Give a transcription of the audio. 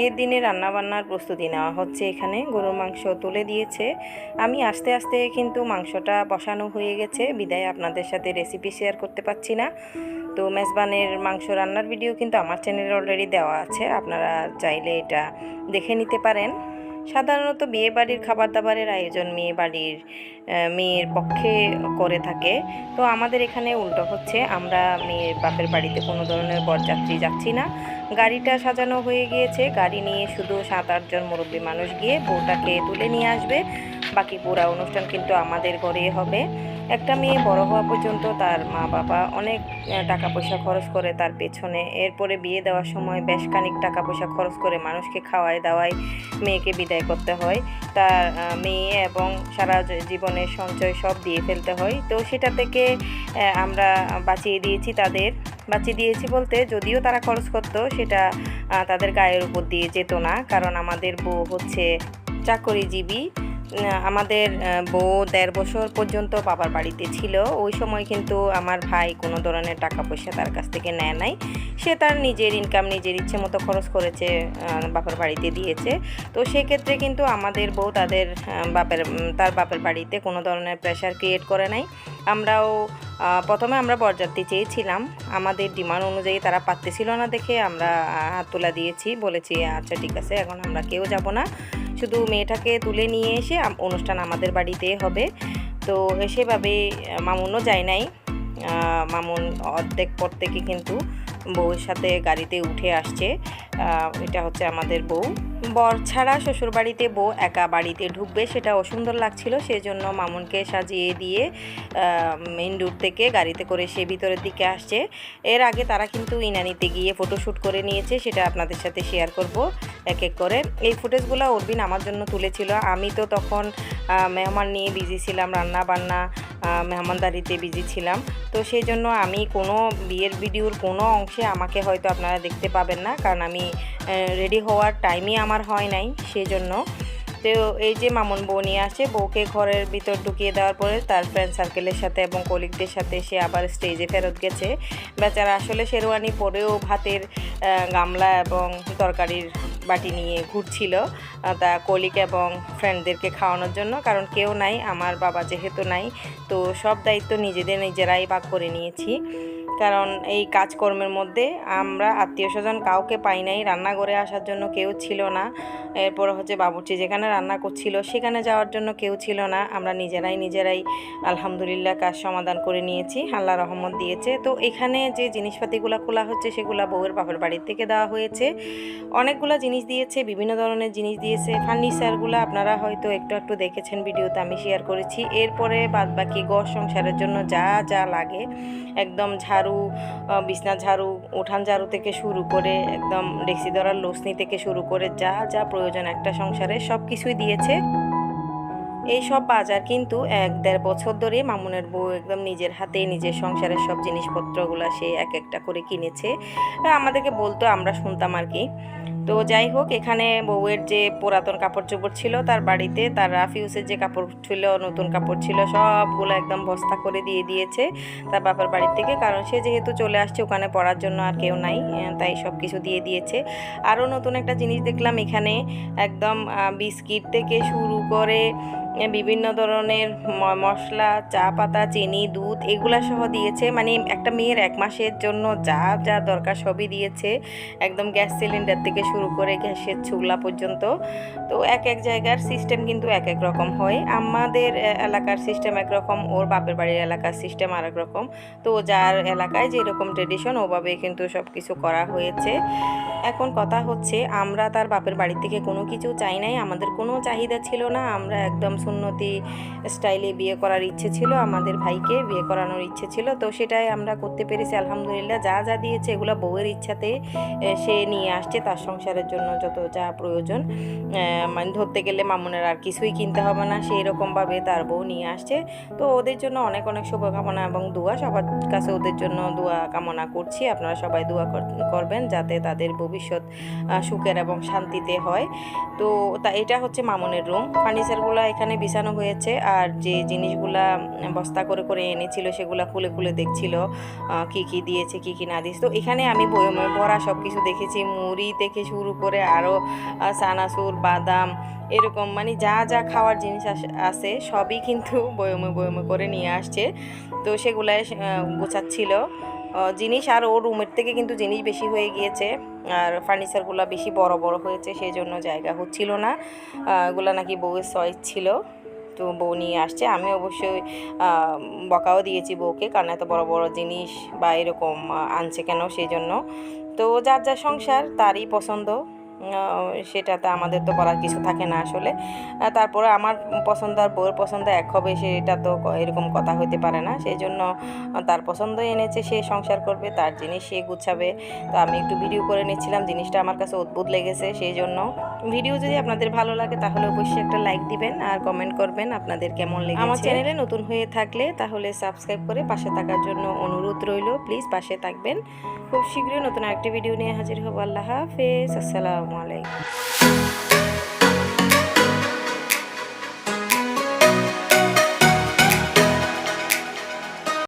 বিয়ের দিনে রান্নাবান্নার প্রস্তুতি নেওয়া হচ্ছে এখানে। গরুর মাংস তুলে দিয়েছে। আমি আস্তে আস্তে কিন্তু মাংসটা বসানো হয়ে গেছে। বিদায় আপনাদের সাথে রেসিপি শেয়ার করতে পারছি না। তো মেজবানের মাংস রান্নার ভিডিও কিন্তু আমার চ্যানেলে অলরেডি দেওয়া আছে। আপনারা চাইলে এটা দেখে নিতে পারেন। সাধারণত বিয়ে বাড়ির খাবার দাবারের আয়োজন মেয়ে বাড়ির মেয়ের পক্ষে করে থাকে। তো আমাদের এখানে উল্টো হচ্ছে, আমরা মেয়ের বাপের বাড়িতে কোনো ধরনের বরযাত্রী যাচ্ছি না। গাড়িটা সাজানো হয়ে গিয়েছে। গাড়ি নিয়ে শুধু সাত আটজন মুরব্বী মানুষ গিয়ে বউটাকে তুলে নিয়ে আসবে। বাকি পুরা অনুষ্ঠান কিন্তু আমাদের ঘরে হবে। একটা মেয়ে বড় হওয়া পর্যন্ত তার মা বাবা অনেক টাকা পয়সা খরচ করে তার পেছনে। এরপরে বিয়ে দেওয়ার সময় বেশ খানিক টাকা পয়সা খরচ করে মানুষকে খাওয়ায় দাওয়ায় মেয়েকে বিদায় করতে হয়। তার মেয়ে এবং সারা জীবনের সঞ্চয় সব দিয়ে ফেলতে হয়। তো সেটা থেকে আমরা বাঁচিয়ে দিয়েছি তাদের। বাঁচিয়ে দিয়েছি বলতে যদিও তারা খরচ করতো, সেটা তাদের গায়ের উপর দিয়ে যেত না। কারণ আমাদের বউ হচ্ছে চাকরিজীবী। আমাদের বউ দেড় বছর পর্যন্ত বাবার বাড়িতে ছিল। ওই সময় কিন্তু আমার ভাই কোনো ধরনের টাকা পয়সা তার কাছ থেকে নেয় নাই। সে তার নিজের ইনকাম নিজের ইচ্ছে মতো খরচ করেছে বাবার বাড়িতে দিয়েছে। তো সেক্ষেত্রে কিন্তু আমাদের বউ তাদের বাপের তার বাপের বাড়িতে কোনো ধরনের প্রেশার ক্রিয়েট করে নাই। আমরাও প্রথমে আমরা বরযাত্রী চেয়েছিলাম। আমাদের ডিমান্ড অনুযায়ী তারা পারতেছিল না দেখে আমরা হাত তোলা দিয়েছি। বলেছি আচ্ছা ঠিক আছে, এখন আমরা কেউ যাব না। শুধু মেয়েটাকে তুলে নিয়ে এসে অনুষ্ঠান আমাদের বাড়িতে হবে। তো সেভাবে মামুনও যায় নাই। মামুন অর্ধেক পর থেকে কিন্তু বউয়ের সাথে গাড়িতে উঠে আসছে। এটা হচ্ছে আমাদের বউ। বর ছাড়া শ্বশুর বাড়িতে বউ একা বাড়িতে ঢুকবে, সেটা অসুন্দর লাগছিল। সেজন্য মামুনকে সাজিয়ে দিয়ে মেন রোড থেকে গাড়িতে করে সে ভিতরের দিকে আসছে। এর আগে তারা কিন্তু ইনানিতে গিয়ে ফটোশ্যুট করে নিয়েছে, সেটা আপনাদের সাথে শেয়ার করব এক এক করে। এই ফুটেজগুলো অরবিন আমার জন্য তুলেছিল। আমি তো তখন মেহমান নিয়ে বিজি ছিলাম রান্না বান্না মেহমানদারিতে বিজি ছিলাম। তো সেই জন্য আমি কোনো বিয়ের ভিডিওর কোনো অংশে আমাকে হয়তো আপনারা দেখতে পাবেন না, কারণ আমি রেডি হওয়ার টাইমই আমার হয় নাই, সেজন্য। তো এই যে মামুন বউ নিয়ে আসে, বউকে ঘরের ভিতর ঢুকিয়ে দেওয়ার পরে তার ফ্রেন্ড সার্কেলের সাথে এবং কলিগদের সাথে সে আবার স্টেজে ফেরত গেছে। বেচারা আসলে শেরওয়ানি পরেও ভাতের গামলা এবং তরকারির বাটি নিয়ে ঘুরছিল তা কলিক এবং ফ্রেন্ডদেরকে খাওয়ানোর জন্য, কারণ কেউ নাই, আমার বাবা যেহেতু নাই, তো সব দায়িত্ব নিজেদের, নিজেরাই ভাগ করে নিয়েছি। কারণ এই কাজকর্মের মধ্যে আমরা আত্মীয় স্বজন কাউকে পাই নাই, রান্নাঘরে আসার জন্য কেউ ছিল না। এরপর হচ্ছে বাবুর্চি যেখানে রান্না করছিল সেখানে যাওয়ার জন্য কেউ ছিল না। আমরা নিজেরাই নিজেরাই আলহামদুলিল্লাহ কাজ সমাধান করে নিয়েছি, আল্লাহ রহমত দিয়েছে। তো এখানে যে জিনিসপাতিগুলো খোলা হচ্ছে সেগুলো বউয়ের বাপের বাড়ির থেকে দেওয়া হয়েছে। অনেকগুলো জিনিস দিয়েছে, বিভিন্ন ধরনের জিনিস দিয়েছে। ফার্নিচারগুলো আপনারা হয়তো একটু একটু দেখেছেন, ভিডিওতে আমি শেয়ার করেছি। এরপরে বাদ বাকি ঘর সংসারের জন্য যা যা লাগে, একদম ঝাড়ু আহ, বিছনা ঝাড়ু উঠান ঝাড়ু থেকে শুরু করে একদম ডেক্সি ধরার লোসনি থেকে শুরু করে যা যা প্রয়োজন একটা সংসারে সব কিছুই দিয়েছে। এই সব বাজার কিন্তু এক দেড় বছর ধরে মামুনের বউ একদম নিজের হাতে নিজের সংসারের সব জিনিসপত্রগুলো সে এক একটা করে কিনেছে। আমাদেরকে বলতো আমরা শুনতাম আর কি। তো যাই হোক, এখানে বউয়ের যে পুরাতন কাপড় চোপড় ছিল তার বাড়িতে, তার রাফিউসের যে কাপড় ছিল, নতুন কাপড় ছিল, সবগুলো একদম বস্তা করে দিয়ে দিয়েছে তার বাবার বাড়ির থেকে। কারণ সে যেহেতু চলে আসছে, ওখানে পড়ার জন্য আর কেউ নাই তাই সব কিছু দিয়ে দিয়েছে। আরও নতুন একটা জিনিস দেখলাম এখানে, একদম বিস্কিট থেকে শুরু করে বিভিন্ন ধরনের মশলা, চা পাতা, চিনি, দুধ এগুলা সহ দিয়েছে। মানে একটা মেয়ের এক মাসের জন্য যা যা দরকার সবই দিয়েছে। একদম গ্যাস সিলিন্ডার থেকে শুরু করে গ্যাসের চুলা পর্যন্ত। তো এক এক জায়গার সিস্টেম কিন্তু এক এক রকম হয়। আমাদের এলাকার সিস্টেম একরকম ওর বাপের বাড়ির এলাকার সিস্টেম আর রকম। তো যার এলাকায় যেরকম ট্রেডিশন ওভাবে কিন্তু সব কিছু করা হয়েছে। এখন কথা হচ্ছে, আমরা তার বাপের বাড়ি থেকে কোনো কিছু চাই নাই। আমাদের কোনো চাহিদা ছিল না। আমরা একদম সুন্নতি স্টাইলে বিয়ে করার ইচ্ছে ছিল। আমাদের ভাইকে বিয়ে করানোর ইচ্ছে ছিল। তো সেটাই আমরা করতে পেরেছি। আলহামদুলিল্লাহ, যা যা দিয়েছে, এগুলো বউয়ের ইচ্ছাতে সে নিয়ে আসছে। তার সংসারের জন্য যত যা প্রয়োজন মানে ধরতে গেলে মামুনের আর কিছুই কিনতে হবে না, সেই রকমভাবে তার বউ নিয়ে আসছে। তো ওদের জন্য অনেক অনেক শুভকামনা এবং দোয়া, সবার কাছে ওদের জন্য দোয়া কামনা করছি। আপনারা সবাই দোয়া কর- করবেন যাতে তাদের ভবিষ্যৎ সুখের এবং শান্তিতে হয়। তো তা, এটা হচ্ছে মামুনের রুম। ফার্নিচারগুলো এখানে বিছানো হয়েছে আর যে জিনিসগুলা বস্তা করে করে এনেছিল সেগুলা খুলে খুলে দেখছিল কি কি দিয়েছে, কি কি না দিয়েছে। তো এখানে আমি বয়মে ভরা সব কিছু দেখেছি, মুড়ি থেকে শুরু করে আরও চানাচুর, বাদাম, এরকম মানে যা যা খাওয়ার জিনিস আছে সবই কিন্তু বয়মে বয়মে করে নিয়ে আসছে। তো সেগুলাই গোছাচ্ছিল। জিনিস আর ওর রুমের থেকে কিন্তু জিনিস বেশি হয়ে গিয়েছে। আর ফার্নিচারগুলো বেশি বড় বড় হয়েছে সেই জন্য জায়গা হচ্ছিল না। এগুলা নাকি বউয়ের চয়েস ছিল। তো বউ নিয়ে আসছে। আমি অবশ্যই বকাও দিয়েছি বউকে, কারণ এত বড় বড় জিনিস বা এরকম আনছে কেন সেই জন্য তো যার যা সংসার তারই পছন্দ। সেটাতে আমাদের তো করার কিছু থাকে না আসলে। তারপরে আমার পছন্দ আর বউয়ের পছন্দ এক হবে, সেটা তো এরকম কথা হইতে পারে না। সেই জন্য তার পছন্দ এনেছে, সে সংসার করবে, তার জিনিস সে গুছাবে। তো আমি একটু ভিডিও করে নিচ্ছিলাম, জিনিসটা আমার কাছে অদ্ভুত লেগেছে সেই জন্য ভিডিও যদি আপনাদের ভালো লাগে, তাহলে অবশ্যই একটা লাইক দিবেন আর কমেন্ট করবেন আপনাদের কেমন লেগেছে। আমার চ্যানেলে নতুন হয়ে থাকলে তাহলে সাবস্ক্রাইব করে পাশে থাকার জন্য অনুরোধ রইল। প্লিজ পাশে থাকবেন। খুব শীঘ্রই নতুন আরেকটি ভিডিও নিয়ে হাজির হব। আল্লাহ হাফেজ। আসসালামু আলাইকুম